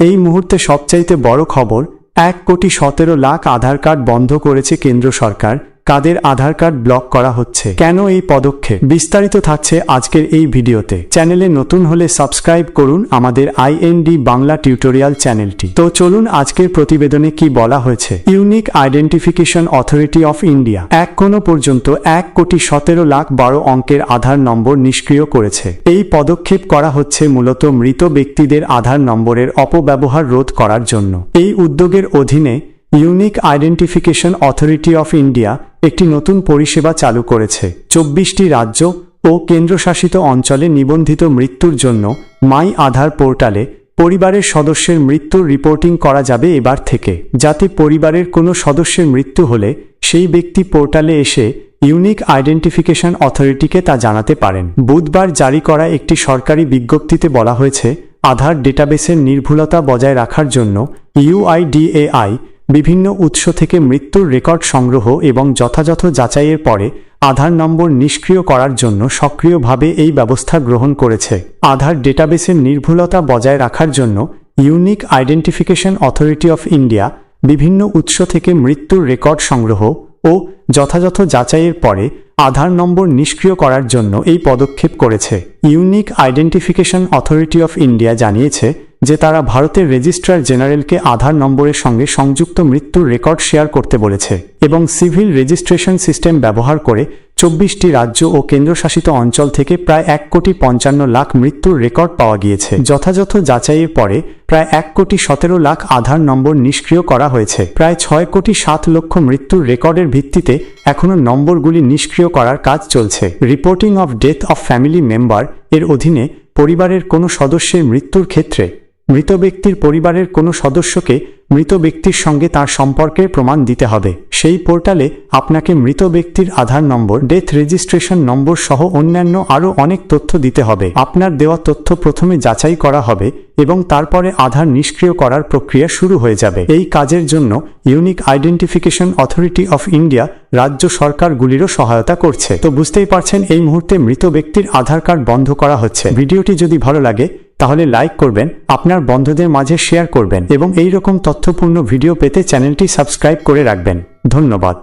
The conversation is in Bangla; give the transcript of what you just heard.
এই মুহূর্তে সবচাইতে বড় খবর, এক কোটি সতেরো লাখ আধার কার্ড বন্ধ করেছে কেন্দ্র সরকার। কাদের আধার কার্ড ব্লক করা হচ্ছে? কেন এই পদক্ষেপ? বিস্তারিত থাকছে আজকের এই ভিডিওতে। চ্যানেলে নতুন হলে সাবস্ক্রাইব করুন আমাদের আইএনডি বাংলা টিউটোরিয়াল চ্যানেলটি। তো চলুন আজকের প্রতিবেদনে কি বলা হয়েছে? Unique identification authority of India. এক কোনো পর্যন্ত এক কোটি সতেরো লাখ বারো অঙ্কের আধার নম্বর নিষ্ক্রিয় করেছে। এই পদক্ষেপ করা হচ্ছে মূলত মৃত ব্যক্তিদের আধার নম্বরের অপব্যবহার রোধ করার জন্য। এই উদ্যোগের অধীনে unique identification authority of India একটি নতুন পরিষেবা চালু করেছে। চব্বিশটি রাজ্য ও কেন্দ্রশাসিত অঞ্চলে নিবন্ধিত মৃত্যুর জন্য মাই আধার পোর্টালে পরিবারের সদস্যের মৃত্যুর রিপোর্টিং করা যাবে এবার থেকে। যাতে পরিবারের কোনো সদস্যের মৃত্যু হলে সেই ব্যক্তি পোর্টালে এসে ইউনিক আইডেন্টিফিকেশন অথরিটিকে তা জানাতে পারেন। বুধবার জারি করা একটি সরকারি বিজ্ঞপ্তিতে বলা হয়েছে, আধার ডেটাবেসের নির্ভুলতা বজায় রাখার জন্য ইউআইডিএআই বিভিন্ন উৎস থেকে মৃত্যুর রেকর্ড সংগ্রহ এবং যথাযথ যাচাইয়ের পরে আধার নম্বর নিষ্ক্রিয় করার জন্য সক্রিয়ভাবে এই ব্যবস্থা গ্রহণ করেছে। আধার ডেটাবেসের নির্ভুলতা বজায় রাখার জন্য unique identification authority of India বিভিন্ন উৎস থেকে মৃত্যুর রেকর্ড সংগ্রহ ও যথাযথ যাচাইয়ের পরে আধার নম্বর নিষ্ক্রিয় করার জন্য এই পদক্ষেপ করেছে। Unique identification authority of India জানিয়েছে যে তারা ভারতের রেজিস্ট্রার জেনারেলকে আধার নম্বরের সঙ্গে সংযুক্ত মৃত্যুর রেকর্ড শেয়ার করতে বলেছে এবং সিভিল রেজিস্ট্রেশন সিস্টেম ব্যবহার করে চব্বিশটি রাজ্য ও কেন্দ্রশাসিত অঞ্চল থেকে প্রায় এক কোটি পঞ্চান্ন লাখ মৃত্যুর রেকর্ড পাওয়া গিয়েছে। যথাযথ যাচাইয়ের পরে প্রায় এক কোটি সতেরো লাখ আধার নম্বর নিষ্ক্রিয় করা হয়েছে। প্রায় ছয় কোটি সাত লক্ষ মৃত্যুর রেকর্ডের ভিত্তিতে এখনও নম্বরগুলি নিষ্ক্রিয় করার কাজ চলছে। Reporting of death of family member এর অধীনে পরিবারের কোনো সদস্যের মৃত্যুর ক্ষেত্রে মৃত ব্যক্তির পরিবারের কোনো সদস্যকে মৃত ব্যক্তির সঙ্গে তার সম্পর্কের প্রমাণ দিতে হবে। সেই পোর্টালে আপনাকে মৃত ব্যক্তির আধার নম্বর, ডেথ রেজিস্ট্রেশন নম্বর সহ অন্যান্য আরও অনেক তথ্য দিতে হবে। আপনার দেওয়া তথ্য প্রথমে যাচাই করা হবে এবং তারপরে আধার নিষ্ক্রিয় করার প্রক্রিয়া শুরু হয়ে যাবে। এই কাজের জন্য unique identification authority of India রাজ্য সরকারগুলিরও সহায়তা করছে। তো বুঝতেই পারছেন, এই মুহূর্তে মৃত ব্যক্তির আধার কার্ড বন্ধ করা হচ্ছে। ভিডিওটি যদি ভালো লাগে তাহলে লাইক করবেন, আপনার বন্ধুদের মাঝে শেয়ার করবেন এবং এই রকম তথ্যপূর্ণ ভিডিও পেতে চ্যানেলটি সাবস্ক্রাইব করে রাখবেন। ধন্যবাদ।